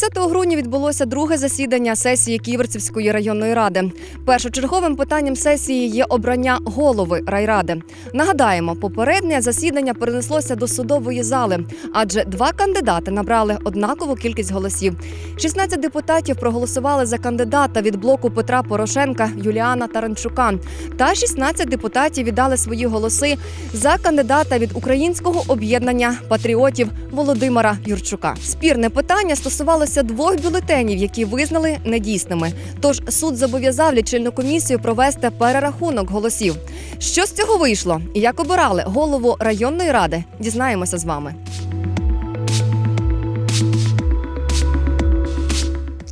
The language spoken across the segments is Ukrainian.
10 грудня відбулося друге засідання сесії Ківерцівської районної ради. Першочерговим питанням сесії є обрання голови райради. Нагадаємо, попереднє засідання перенеслося до судової зали, адже два кандидати набрали однакову кількість голосів. 16 депутатів проголосували за кандидата від блоку Петра Порошенка Юліана Таранчука, та 16 депутатів віддали свої голоси за кандидата від українського об'єднання патріотів Володимира Юрчука. Спірне питання стосувалося двох бюлетенів, які визнали недійсними. Тож суд зобов'язав лічильну комісію провести перерахунок голосів. Що з цього вийшло і як обирали голову районної ради? Дізнаємося з вами.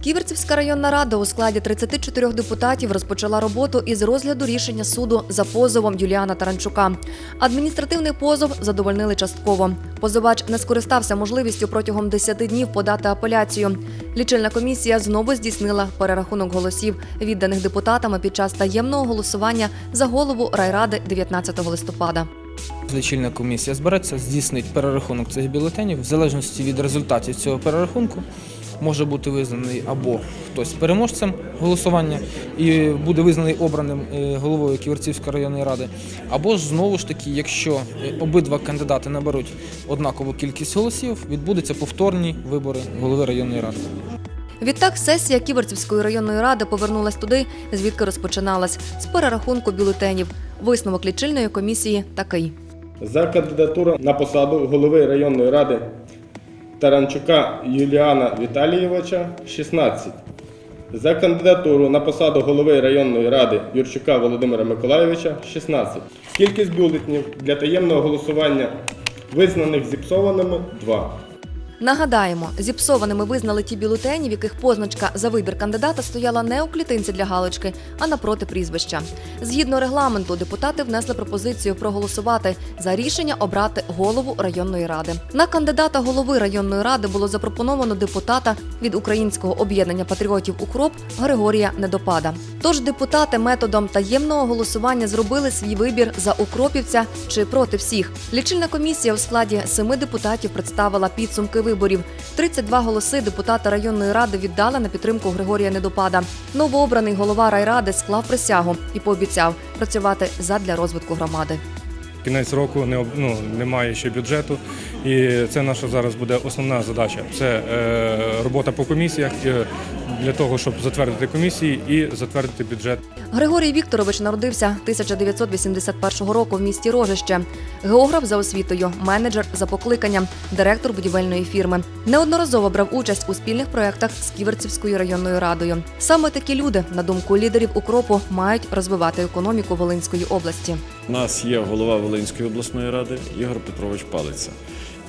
Ківерцівська районна рада у складі 34 депутатів розпочала роботу із розгляду рішення суду за позовом Юліана Таранчука. Адміністративний позов задовольнили частково. Позивач не скористався можливістю протягом 10 днів подати апеляцію. Лічильна комісія знову здійснила перерахунок голосів, відданих депутатами під час таємного голосування за голову райради 19 листопада. Лічильна комісія збереться, здійснить перерахунок цих бюлетенів. В залежності від результатів цього перерахунку може бути визнаний або хтось переможцем голосування і буде визнаний обраним е, головою Ківерцівської районної ради, або ж знову ж таки, якщо е, обидва кандидати наберуть однакову кількість голосів, відбудуться повторні вибори голови районної ради. Відтак сесія Ківерцівської районної ради повернулась туди, звідки розпочиналась з перерахунку бюлетенів. Висновок лічильної комісії такий. За кандидатуру на посаду голови районної ради Таранчука Юліана Віталійовича 16. За кандидатуру на посаду голови районної ради Юрчука Володимира Миколайовича 16. Кількість бюлетнів для таємного голосування визнаних зіпсованими 2. Нагадаємо, зіпсованими визнали ті бюлетені, в яких позначка за вибір кандидата стояла не у клітинці для галочки, а напроти прізвища. Згідно регламенту, депутати внесли пропозицію проголосувати за рішення обрати голову районної ради. На кандидата голови районної ради було запропоновано депутата від українського об'єднання патріотів Укроп Григорія Недопада. Тож депутати методом таємного голосування зробили свій вибір за укропівця чи проти всіх. Лічильна комісія у складі семи депутатів представила підсумки виборів. 32 голоси депутата районної ради віддали на підтримку Григорія Недопада. Новообраний голова райради склав присягу і пообіцяв працювати задля розвитку громади. Кінець року не ну, немає ще бюджету, і це наша зараз буде основна задача. Це е, робота по комісіях е, для того, щоб затвердити комісії і затвердити бюджет. Григорій Вікторович народився 1981 року в місті Рожище. Географ за освітою, менеджер за покликанням, директор будівельної фірми. Неодноразово брав участь у спільних проєктах з Ківерцівською районною радою. Саме такі люди, на думку лідерів укропу, мають розвивати економіку Волинської області. У нас є голова Волинської обласної ради Ігор Петрович Палиця.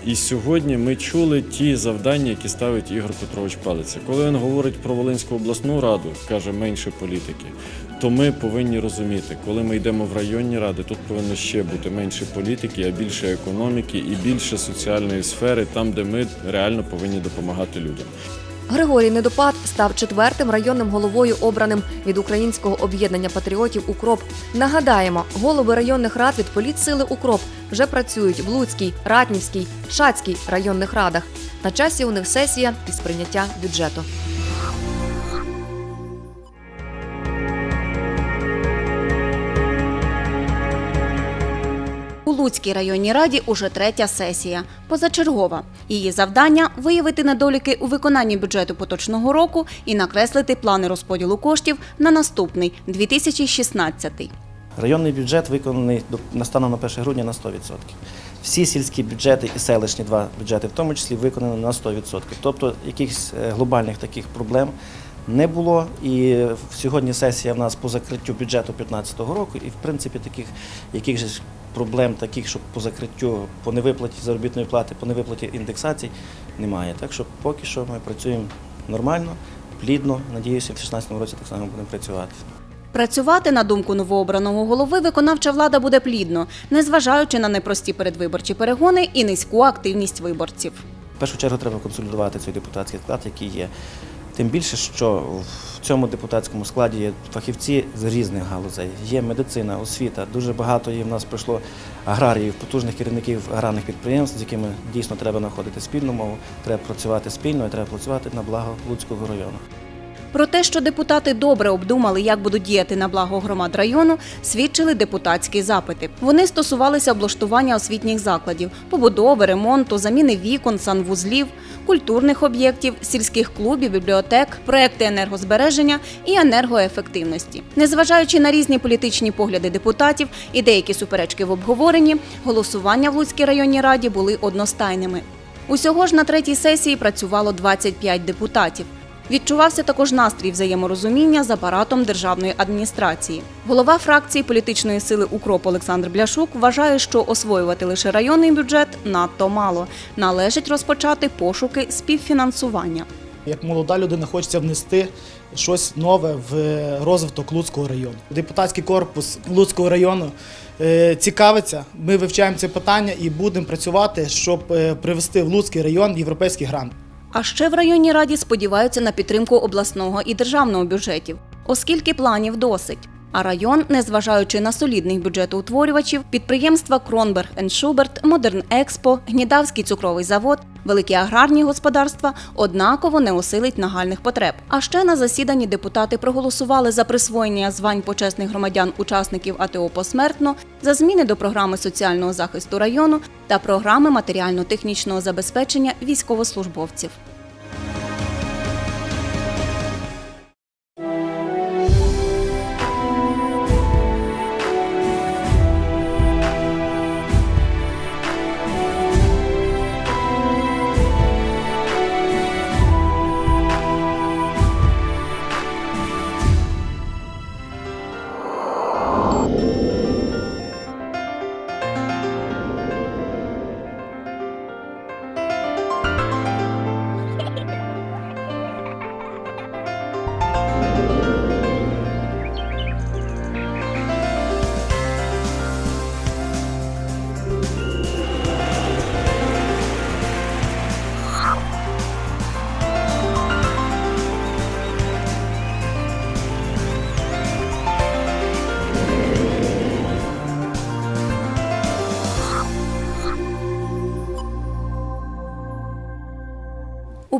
І сьогодні ми чули ті завдання, які ставить Ігор Петрович Палиця. Коли він говорить про Волинську обласну раду, каже менше політики, то ми повинні розуміти, коли ми йдемо в районні ради, тут повинно ще бути менше політики, а більше економіки і більше соціальної сфери, там, де ми реально повинні допомагати людям. Григорій Недопад став четвертим районним головою, обраним від українського об'єднання патріотів Укроп. Нагадаємо, голови районних рад від політсили Укроп вже працюють в Луцькій, Ратнівській, Шацькій районних радах. На часі у них сесія із прийняття бюджету. У Луцькій районній раді уже третя сесія, позачергова. Її завдання виявити недоліки у виконанні бюджету поточного року і накреслити плани розподілу коштів на наступний 2016. Районний бюджет виконаний до- на станом на 1 грудня на 100%. Всі сільські бюджети і селищні два бюджети, в тому числі, виконані на 100%. Тобто якихось е, глобальних таких проблем не було. І сьогодні сесія в нас по закриттю бюджету 2015 року, і в принципі таких яких ж проблем, таких, що по закриттю, по невиплаті заробітної плати, по невиплаті індексацій немає. Так що поки що ми працюємо нормально, плідно. Надіюся, в 2016 році так само будемо працювати. Працювати, на думку новообраного голови, виконавча влада буде плідно, незважаючи на непрості передвиборчі перегони і низьку активність виборців. В першу чергу треба консолідувати цей депутатський склад, який є. Тим більше, що в цьому депутатському складі є фахівці з різних галузей. Є медицина, освіта. Дуже багато є в нас пройшло аграріїв, потужних керівників аграрних підприємств, з якими дійсно треба знаходити спільну мову, треба працювати спільно і треба працювати на благо Луцького району. Про те, що депутати добре обдумали, як будуть діяти на благо громад району, свідчили депутатські запити. Вони стосувалися облаштування освітніх закладів, побудови, ремонту, заміни вікон, санвузлів, культурних об'єктів, сільських клубів, бібліотек, проекти енергозбереження і енергоефективності. Незважаючи на різні політичні погляди депутатів і деякі суперечки в обговоренні, голосування в Луцькій районній раді були одностайними. Усього ж на третій сесії працювало 25 депутатів. Відчувався також настрій взаєморозуміння з апаратом державної адміністрації. Голова фракції політичної сили Укроп Олександр Бляшук вважає, що освоювати лише районний бюджет надто мало. Належить розпочати пошуки співфінансування. Як молода людина хочеться внести щось нове в розвиток Луцького району. Депутатський корпус Луцького району е, цікавиться. Ми вивчаємо це питання і будемо працювати, щоб е, привести в Луцький район європейський грант. А ще в районній раді сподіваються на підтримку обласного і державного бюджетів, оскільки планів досить. А район, незважаючи на солідних бюджетоутворювачів, підприємства Кронберг Шуберт, Модерн Експо, Гнідавський цукровий завод, великі аграрні господарства однаково не осилить нагальних потреб. А ще на засіданні депутати проголосували за присвоєння звань почесних громадян учасників АТО посмертно, за зміни до програми соціального захисту району та програми матеріально-технічного забезпечення військовослужбовців.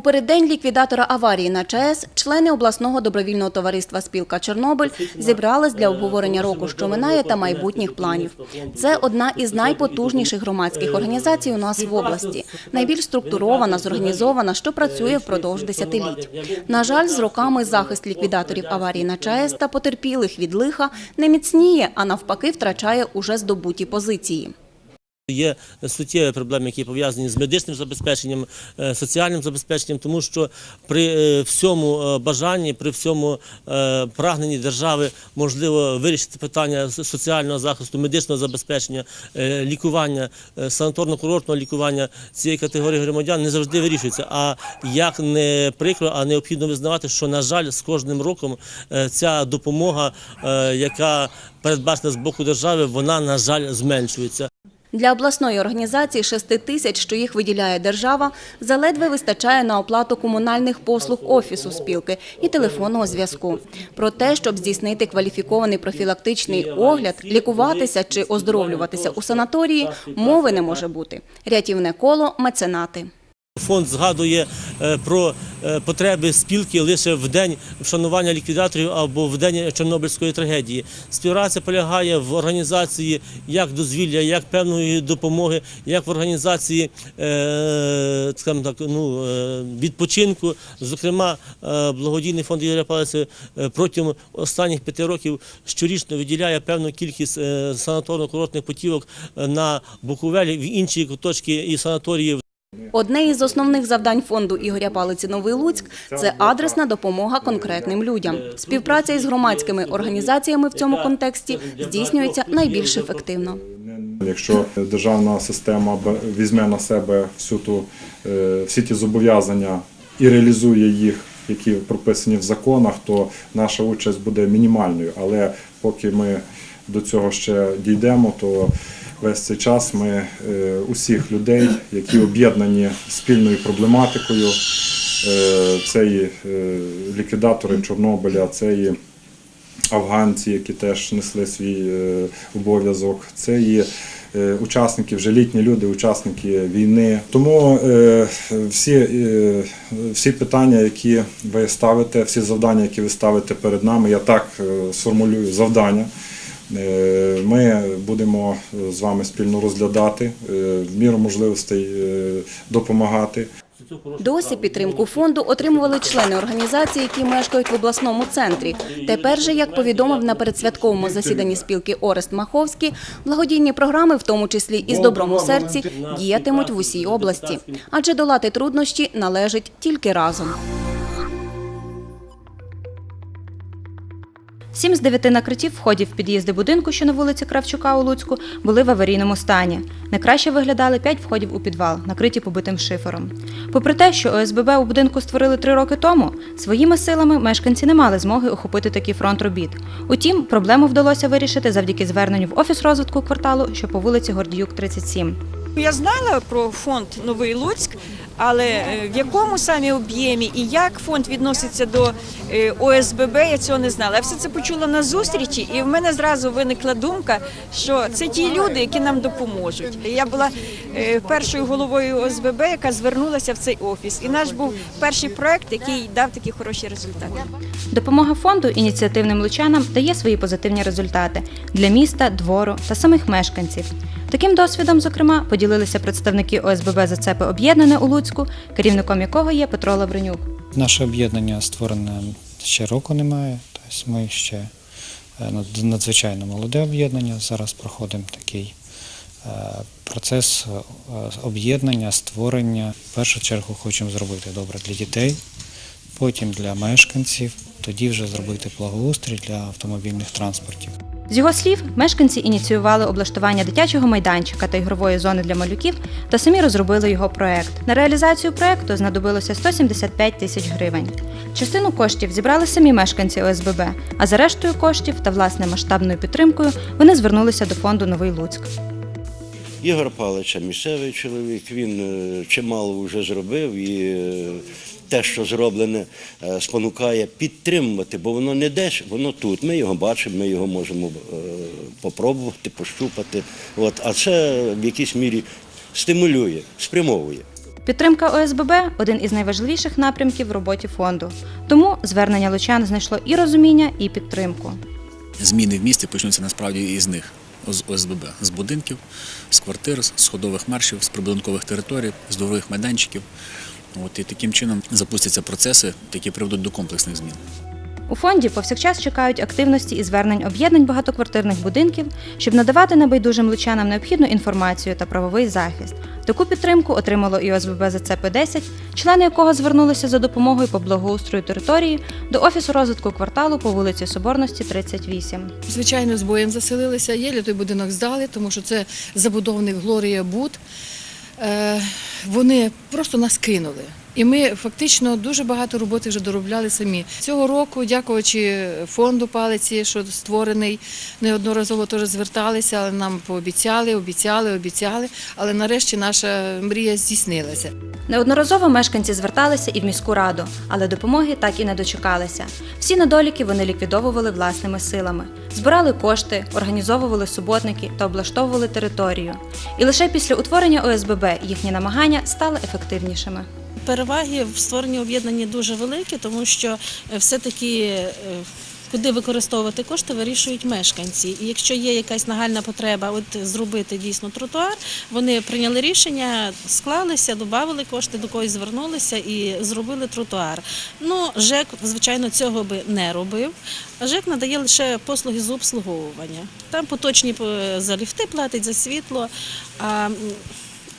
У переддень ліквідатора аварії на ЧАЕС члени обласного добровільного товариства Спілка Чорнобиль зібрались для обговорення року, що минає, та майбутніх планів. Це одна із найпотужніших громадських організацій у нас в області, найбільш структурована, зорганізована, що працює впродовж десятиліть. На жаль, з роками захист ліквідаторів аварії на ЧАЕС та потерпілих від лиха не міцніє, а навпаки, втрачає уже здобуті позиції. Є суттєві проблеми, які пов'язані з медичним забезпеченням, е, соціальним забезпеченням, тому що при е, всьому е, бажанні, при всьому прагненні держави можливо вирішити питання соціального захисту, медичного забезпечення, лікування, санаторно-курортного лікування цієї категорії громадян не завжди вирішується. А як не прикро, а необхідно визнавати, що на жаль, з кожним роком ця допомога, яка передбачена з боку держави, вона на жаль зменшується. Для обласної організації 6 тисяч, що їх виділяє держава, заледве вистачає на оплату комунальних послуг офісу спілки і телефонного зв'язку. Про те, щоб здійснити кваліфікований профілактичний огляд, лікуватися чи оздоровлюватися у санаторії, мови не може бути. Рятівне коло – меценати. Фонд згадує е, про е, потреби спілки лише в день вшанування ліквідаторів або в день Чорнобильської трагедії. Співпраця полягає в організації як дозвілля, як певної допомоги, як в організації е, так, ну, відпочинку. Зокрема, благодійний фонд Ігоря е, протягом останніх п'яти років щорічно виділяє певну кількість санаторно-курортних путівок на Буковелі, в інші куточки і санаторії Одне із основних завдань фонду Ігоря Палиці Новий Луцьк це адресна допомога конкретним людям. Співпраця із громадськими організаціями в цьому контексті здійснюється найбільш ефективно. Якщо державна система візьме на себе всю ту, е, всі ті зобов'язання і реалізує їх, які прописані в законах, то наша участь буде мінімальною. Але поки ми до цього ще дійдемо, то весь цей час ми е, усіх людей, які об'єднані спільною проблематикою, е, це і е, ліквідатори Чорнобиля, це і афганці, які теж несли свій обов'язок. Це і учасники, вже літні люди, учасники війни. Тому всі, всі питання, які ви ставите, всі завдання, які ви ставите перед нами, я так сформулюю завдання. Е, Ми будемо е, з вами спільно розглядати, е, в міру можливостей допомагати. Досі підтримку фонду отримували члени організації, які мешкають в обласному центрі. Тепер же, як повідомив на передсвятковому засіданні спілки Орест Маховський, благодійні програми, в тому числі із добром у серці, діятимуть в усій області, адже долати труднощі належить тільки разом. Сім з дев'яти накриттів входів в під'їзди будинку, що на вулиці Кравчука у Луцьку, були в аварійному стані. Найкраще виглядали п'ять входів у підвал, накриті побитим шифером. Попри те, що ОСББ у будинку створили три роки тому, своїми силами мешканці не мали змоги охопити такий фронт робіт. Утім, проблему вдалося вирішити завдяки зверненню в офіс розвитку кварталу, що по вулиці Гордіюк, 37. Я знала про фонд Новий Луцьк, але е, в якому саме об'ємі і як фонд відноситься до е, ОСББ, я цього не знала. Я все це почула на зустрічі, і в мене зразу виникла думка, що це ті люди, які нам допоможуть. Я була е, першою головою ОСББ, яка звернулася в цей офіс. І наш був перший проект, який дав такі хороші результати. Допомога фонду ініціативним лучанам дає свої позитивні результати для міста, двору та самих мешканців. Таким досвідом, зокрема, поділилися представники ОСББ «Зацепи об'єднане у Луцьку, керівником якого є Петро Лавренюк. Наше об'єднання створене ще року немає, тобто ми ще е, надзвичайно молоде об'єднання. Зараз проходимо такий е, процес е, об'єднання, створення. В першу чергу хочемо зробити добре для дітей, потім для мешканців, тоді вже зробити благоустрій для автомобільних транспортів. З його слів, мешканці ініціювали облаштування дитячого майданчика та ігрової зони для малюків та самі розробили його проект. На реалізацію проекту знадобилося 175 тисяч гривень. Частину коштів зібрали самі мешканці ОСББ, а за рештою коштів та власне масштабною підтримкою вони звернулися до фонду Новий Луцьк. Ігор Павлович місцевий чоловік, він е, чимало вже зробив і е, те, що зроблене, е, спонукає підтримувати, бо воно не десь, воно тут. Ми його бачимо, ми його можемо попробувати, пощупати. От, а це в якійсь мірі стимулює, спрямовує. Підтримка ОСББ один із найважливіших напрямків в роботі фонду. Тому звернення лучан знайшло і розуміння, і підтримку. Зміни в місті почнуться насправді із них, з ОСББ, з будинків, з квартир, з сходових маршів, з прибудинкових територій, з дворових майданчиків. От, і таким чином запустяться процеси, які приведуть до комплексних змін. У фонді повсякчас чекають активності і звернень об'єднань багатоквартирних будинків, щоб надавати небайдужим лучанам необхідну інформацію та правовий захист. Таку підтримку отримало і ОСББ ЗЦП-10, члени якого звернулися за допомогою по благоустрою території до Офісу розвитку кварталу по вулиці Соборності, 38. Звичайно, з боєм заселилися. Єлі той будинок здали, тому що це забудовник Глорія Буд. Е, Вони просто нас кинули. І ми фактично дуже багато роботи вже доробляли самі. Цього року, дякуючи фонду палиці, що створений, неодноразово теж зверталися, але нам пообіцяли, обіцяли, обіцяли. Але нарешті наша мрія здійснилася. Неодноразово мешканці зверталися і в міську раду, але допомоги так і не дочекалися. Всі недоліки вони ліквідовували власними силами, збирали кошти, організовували суботники та облаштовували територію. І лише після утворення ОСББ їхні намагання стали ефективнішими. Переваги в створенні об'єднання дуже великі, тому що е, все-таки е, куди використовувати кошти, вирішують мешканці. І якщо є якась нагальна потреба от зробити дійсно тротуар, вони прийняли рішення, склалися, додали кошти, до когось звернулися і зробили тротуар. Ну, ЖЕК, звичайно, цього би не робив. ЖЕК надає лише послуги з обслуговування. Там поточні е, за ліфти платить, за світло. А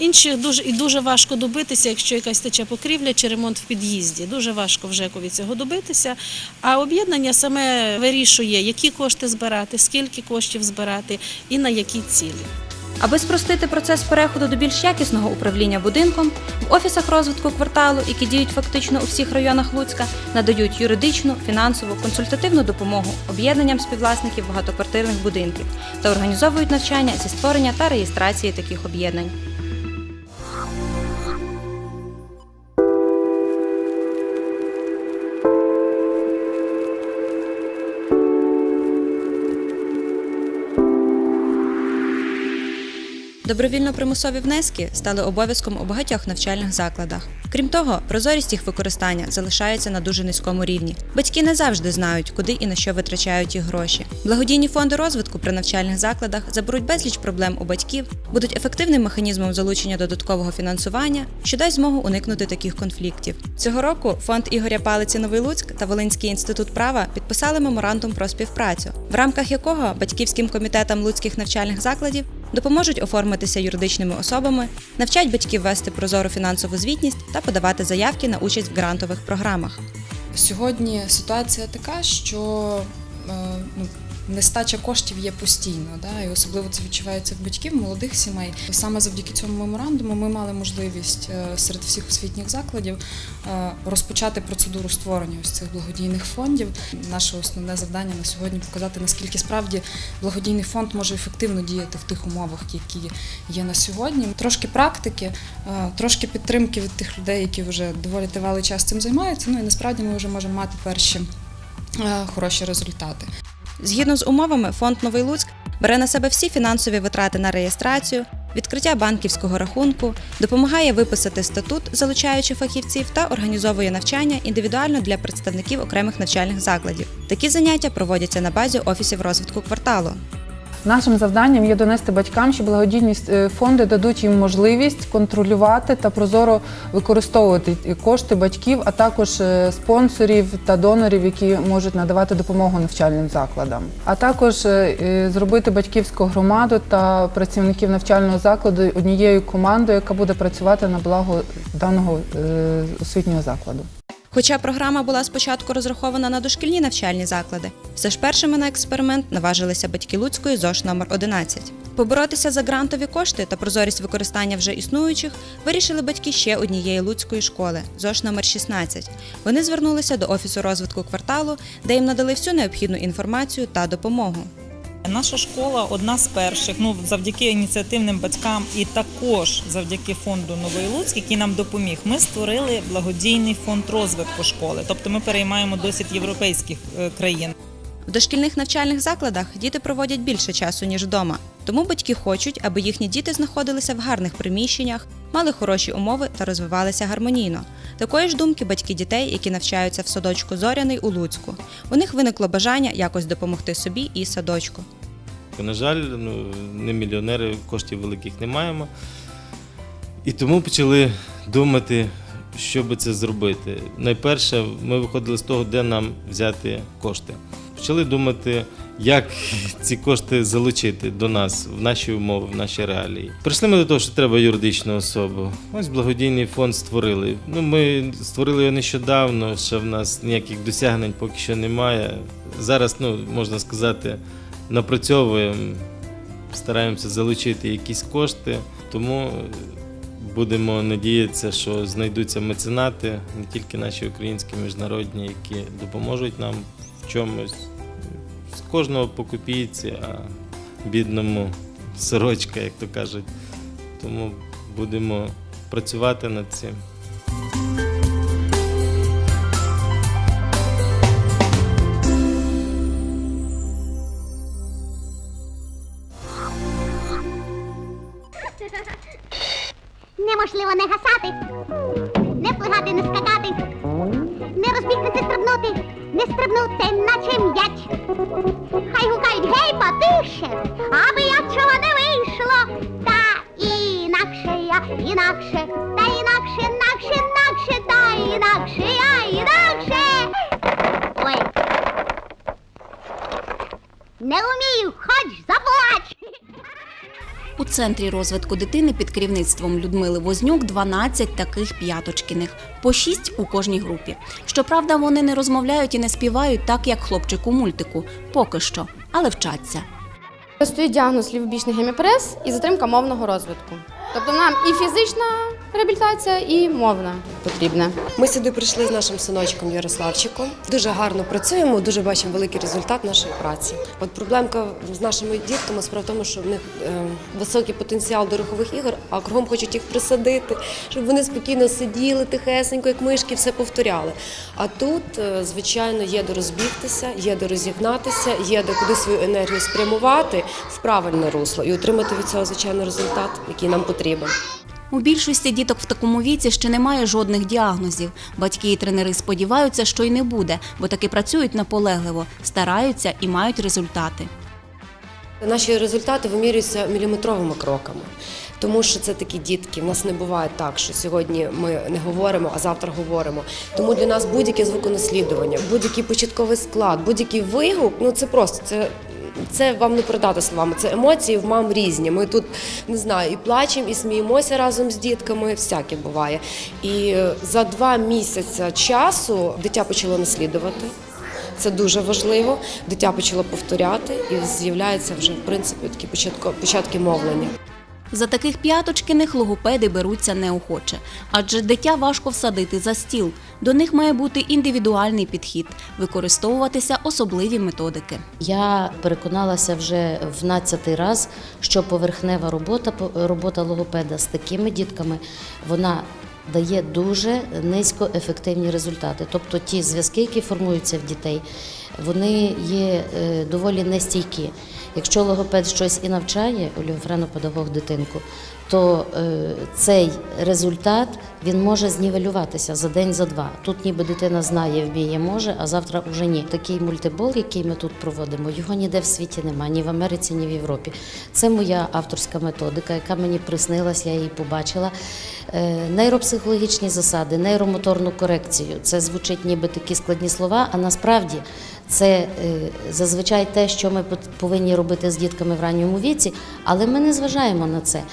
Інші дуже і дуже важко добитися, якщо якась тече покрівля чи ремонт в під'їзді. Дуже важко в ЖЕКові цього добитися. А об'єднання саме вирішує, які кошти збирати, скільки коштів збирати і на які цілі. Аби спростити процес переходу до більш якісного управління будинком, в офісах розвитку кварталу, які діють фактично у всіх районах Луцька, надають юридичну, фінансову, консультативну допомогу об'єднанням співвласників багатоквартирних будинків та організовують навчання зі створення та реєстрації таких об'єднань. Добровільно-примусові внески стали обов'язком у багатьох навчальних закладах. Крім того, прозорість їх використання залишається на дуже низькому рівні. Батьки не завжди знають, куди і на що витрачають їх гроші. Благодійні фонди розвитку при навчальних закладах заберуть безліч проблем у батьків, будуть ефективним механізмом залучення додаткового фінансування, що дасть змогу уникнути таких конфліктів. Цього року фонд Ігоря Палиці Новий Луцьк та Волинський інститут права підписали меморандум про співпрацю, в рамках якого батьківським комітетам луцьких навчальних закладів допоможуть оформитися юридичними особами, навчать батьків вести прозору фінансову звітність та подавати заявки на участь в грантових програмах. Сьогодні ситуація така, що е, ну, нестача коштів є постійно, да, і особливо це відчувається в батьків, молодих сімей. І Саме завдяки цьому меморандуму ми мали можливість е, серед всіх освітніх закладів е, розпочати процедуру створення ось цих благодійних фондів. Наше основне завдання на сьогодні показати, наскільки справді благодійний фонд може ефективно діяти в тих умовах, які є на сьогодні. Трошки практики, е, трошки підтримки від тих людей, які вже доволі тривалий час цим займаються. Ну і насправді ми вже можемо мати перші хороші результати. Згідно з умовами, фонд Новий Луцьк бере на себе всі фінансові витрати на реєстрацію, відкриття банківського рахунку, допомагає виписати статут, залучаючи фахівців, та організовує навчання індивідуально для представників окремих навчальних закладів. Такі заняття проводяться на базі офісів розвитку кварталу. Нашим завданням є донести батькам, що благодійні е, фонди дадуть їм можливість контролювати та прозоро використовувати кошти батьків, а також е, спонсорів та донорів, які можуть надавати допомогу навчальним закладам. А також е, зробити батьківську громаду та працівників навчального закладу однією командою, яка буде працювати на благо даного освітнього закладу. Хоча програма була спочатку розрахована на дошкільні навчальні заклади, все ж першими на експеримент наважилися батьки Луцької ЗОШ номер 11. Поборотися за грантові кошти та прозорість використання вже існуючих вирішили батьки ще однієї луцької школи ЗОШ номер 16. Вони звернулися до офісу розвитку кварталу, де їм надали всю необхідну інформацію та допомогу. Наша школа одна з перших, ну завдяки ініціативним батькам і також завдяки фонду Новий Луцьк, який нам допоміг. Ми створили благодійний фонд розвитку школи. Тобто ми переймаємо досвід європейських е, країн. В дошкільних навчальних закладах діти проводять більше часу, ніж вдома. Тому батьки хочуть, аби їхні діти знаходилися в гарних приміщеннях, мали хороші умови та розвивалися гармонійно. Такої ж думки батьки дітей, які навчаються в садочку Зоряний у Луцьку. У них виникло бажання якось допомогти собі і садочку. На жаль, ну, не мільйонери, коштів великих не маємо. І тому почали думати, що би це зробити. Найперше, ми виходили з того, де нам взяти кошти. Почали думати, як ці кошти залучити до нас в наші умови, в наші реалії. Прийшли ми до того, що треба юридичну особу. Ось благодійний фонд створили. Ну, ми створили його нещодавно, ще в нас ніяких досягнень поки що немає. Зараз, ну, можна сказати, напрацьовуємо, стараємося залучити якісь кошти, тому будемо надіятися, що знайдуться меценати, не тільки наші українські, міжнародні, які допоможуть нам в чомусь. З кожного по копійці, а бідному сорочка, як то кажуть. Тому будемо працювати над цим. Неможливо не гасати, не плигати, не скакати, не розбігтися, стрибнути, не стрибнути, наче м'яч. thank you. Центрі розвитку дитини під керівництвом Людмили Вознюк 12 таких п'яточкиних, по 6 у кожній групі. Щоправда, вони не розмовляють і не співають так, як хлопчик у мультику, поки що, але вчаться. Стоїть діагноз лівобічний геміпрес і затримка мовного розвитку. Тобто нам і фізична реабілітація і мовна потрібна. Ми сюди прийшли з нашим синочком Ярославчиком. Дуже гарно працюємо, дуже бачимо великий результат нашої праці. От проблемка з нашими дітками справа в тому, що в них е, високий потенціал до рухових ігор, а кругом хочуть їх присадити, щоб вони спокійно сиділи тихесенько, як мишки, все повторяли. А тут, е, звичайно, є до розбігтися, є до розігнатися, є до куди свою енергію спрямувати в правильне русло і отримати від цього звичайно результат, який нам потрібен. У більшості діток в такому віці ще немає жодних діагнозів. Батьки і тренери сподіваються, що й не буде, бо таки працюють наполегливо, стараються і мають результати. Наші результати вимірюються міліметровими кроками. Тому що це такі дітки. У нас не буває так, що сьогодні ми не говоримо, а завтра говоримо. Тому для нас будь-яке звуконаслідування, будь-який початковий склад, будь-який вигук ну це просто це. Це вам не передати словами. Це емоції в мам різні. Ми тут не знаю, і плачемо, і сміємося разом з дітками. Всяке буває. І е, за два місяці часу дитя почало наслідувати. Це дуже важливо. Дитя почало повторяти і з'являються вже в принципі такі початки мовлення. За таких п'яточкиних логопеди беруться неохоче, адже дитя важко всадити за стіл. До них має бути індивідуальний підхід, використовуватися особливі методики. Я переконалася вже в 12 раз, що поверхнева робота, робота логопеда з такими дітками, вона дає дуже низькоефективні результати. Тобто ті зв'язки, які формуються в дітей, вони є е, доволі нестійкі. Якщо логопед щось і навчає, олігофренопедагог дитинку, то е, цей результат він може знівелюватися за день, за два. Тут ніби дитина знає, вміє, може, а завтра вже ні. Такий мультибол, який ми тут проводимо, його ніде в світі немає, ні в Америці, ні в Європі. Це моя авторська методика, яка мені приснилась, я її побачила. Е, нейропсихологічні засади, нейромоторну корекцію. Це звучить ніби такі складні слова, а насправді це е, зазвичай те, що ми повинні робити з дітками в ранньому віці, але ми не зважаємо на це.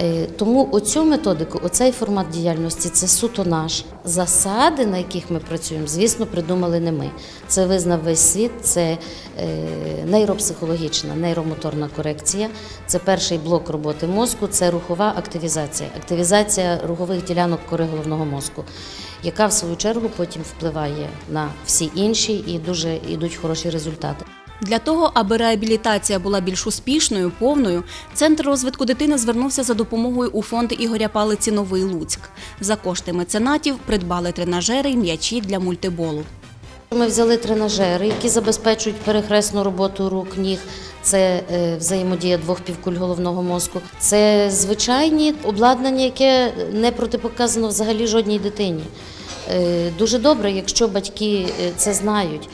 Е, Тому оцю методику, оцей формат діяльності це суто наш. Засади, на яких ми працюємо, звісно, придумали не ми. Це визнав весь світ, це е, нейропсихологічна, нейромоторна корекція, це перший блок роботи мозку, це рухова активізація, активізація рухових ділянок кори головного мозку, яка в свою чергу потім впливає на всі інші і дуже йдуть хороші результати. Для того, аби реабілітація була більш успішною, повною, центр розвитку дитини звернувся за допомогою у фонд Ігоря Палиці Новий Луцьк. За кошти меценатів придбали тренажери й м'ячі для мультиболу. Ми взяли тренажери, які забезпечують перехресну роботу рук, ніг. Це е, взаємодія двох півкуль головного мозку. Це звичайні обладнання, яке не протипоказано взагалі жодній дитині. Е, Дуже добре, якщо батьки е, це знають.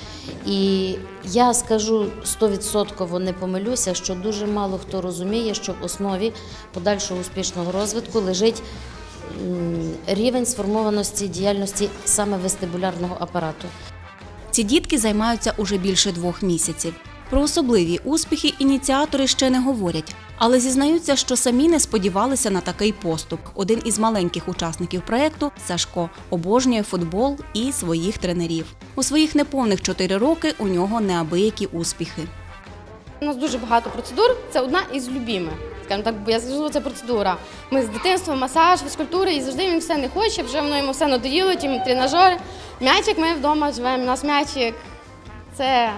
І я скажу стовідсотково не помилюся, що дуже мало хто розуміє, що в основі подальшого успішного розвитку лежить рівень сформованості діяльності саме вестибулярного апарату. Ці дітки займаються уже більше двох місяців. Про особливі успіхи ініціатори ще не говорять, але зізнаються, що самі не сподівалися на такий поступ. Один із маленьких учасників проєкту Сашко обожнює футбол і своїх тренерів. У своїх неповних чотири роки у нього неабиякі успіхи. У нас дуже багато процедур. Це одна із любимих. Скажімо так, бо я скажу, це процедура. Ми з дитинства, масаж, фізкультура, і завжди він все не хоче, вже воно йому все надоїло, ті тренажери. М'ячик ми вдома живемо. У нас м'ячик це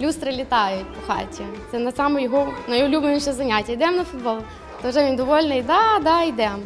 люстри літають по хаті. Це на саме його найулюбленіше заняття. Йдемо на футбол. То вже він довольний, да, да, йдемо.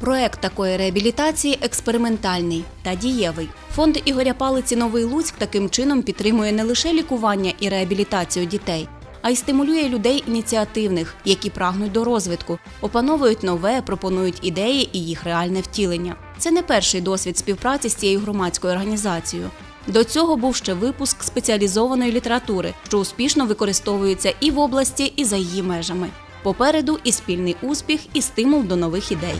Проект такої реабілітації експериментальний та дієвий. Фонд Ігоря Палиці Новий Луцьк таким чином підтримує не лише лікування і реабілітацію дітей, а й стимулює людей ініціативних, які прагнуть до розвитку, опановують нове, пропонують ідеї і їх реальне втілення. Це не перший досвід співпраці з цією громадською організацією. До цього був ще випуск спеціалізованої літератури, що успішно використовується і в області, і за її межами. Попереду і спільний успіх, і стимул до нових ідей.